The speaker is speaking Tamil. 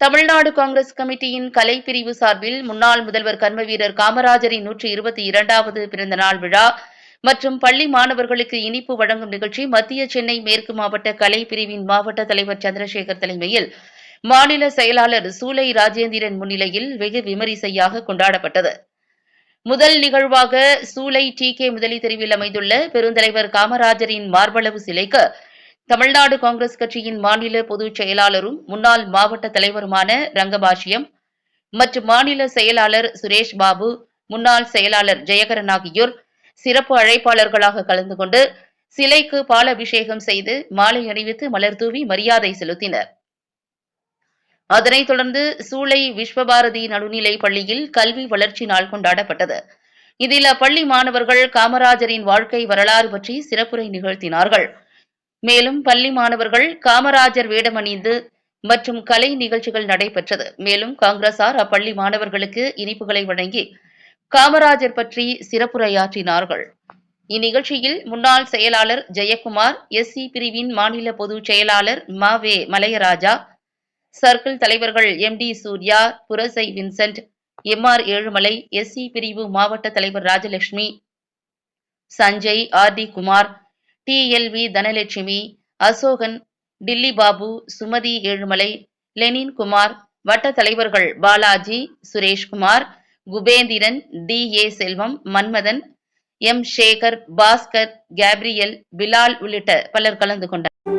தமிழ்நாடு காங்கிரஸ் கமிட்டியின் கலைப்பிரிவு சார்பில் முன்னாள் முதல்வர் கர்மவீரர் காமராஜரின் நூற்றி இருபத்தி இரண்டாவது பிறந்த நாள் விழா மற்றும் பள்ளி மாணவர்களுக்கு இனிப்பு வழங்கும் நிகழ்ச்சி மத்திய சென்னை மேற்கு மாவட்ட கலை பிரிவின் மாவட்ட தலைவர் சந்திரசேகர் தலைமையில் மாநில செயலாளர் சூலை ராஜேந்திரன் முன்னிலையில் வெகு விமரிசையாக கொண்டாடப்பட்டது. முதல் நிகழ்வாக சூலை டி கே முதலி தெருவில் அமைந்துள்ள பெருந்தலைவர் காமராஜரின் மார்பளவு சிலைக்கு தமிழ்நாடு காங்கிரஸ் கட்சியின் மாநில பொதுச் செயலாளரும் முன்னாள் மாவட்ட தலைவருமான ரங்கபாஷ்யம் மற்றும் மாநில செயலாளர் சுரேஷ் பாபு முன்னாள் செயலாளர் ஜெயகரன் ஆகியோர் சிறப்பு அழைப்பாளர்களாக கலந்து கொண்டு சிலைக்கு பாலாபிஷேகம் செய்து மாலை அணிவித்து மலர் தூவி மரியாதை செலுத்தினர். அதனைத் தொடர்ந்து சூளை விஸ்வபாரதி நடுநிலை பள்ளியில் கல்வி வளர்ச்சி நாள் கொண்டாடப்பட்டது. இதில் அப்பள்ளி மாணவர்கள் காமராஜரின் வாழ்க்கை வரலாறு பற்றி சிறப்புரை நிகழ்த்தினார்கள். மேலும் பள்ளி மாணவர்கள் காமராஜர் வேடமணிந்து மற்றும் கலை நிகழ்ச்சிகள் நடைபெற்றது. மேலும் காங்கிரசார் அப்பள்ளி மாணவர்களுக்கு இனிப்புகளை வழங்கி காமராஜர் பற்றி சிறப்புரையாற்றினார்கள். இந்நிகழ்ச்சியில் முன்னாள் செயலாளர் ஜெயக்குமார் எஸ்சி பிரிவின் மாநில பொதுச் செயலாளர் மா வே மலையராஜா சர்க்கிள் தலைவர்கள் M D Surya Purasai Vincent M R Ezhumalai SC பிரிவு மாவட்ட தலைவர் Rajalakshmi Sanjay R T Kumar T L V Dhanalakshmi Asokan Dilli Babu Sumathi Ezhumalai Lenin Kumar வட்ட தலைவர்கள் Balaji Sureshkumar Kubendran T A Selvam Manmadhan M Sekar Baskar Gabriel Bilal உள்ளிட்ட பலர் கலந்து கொண்டனர்.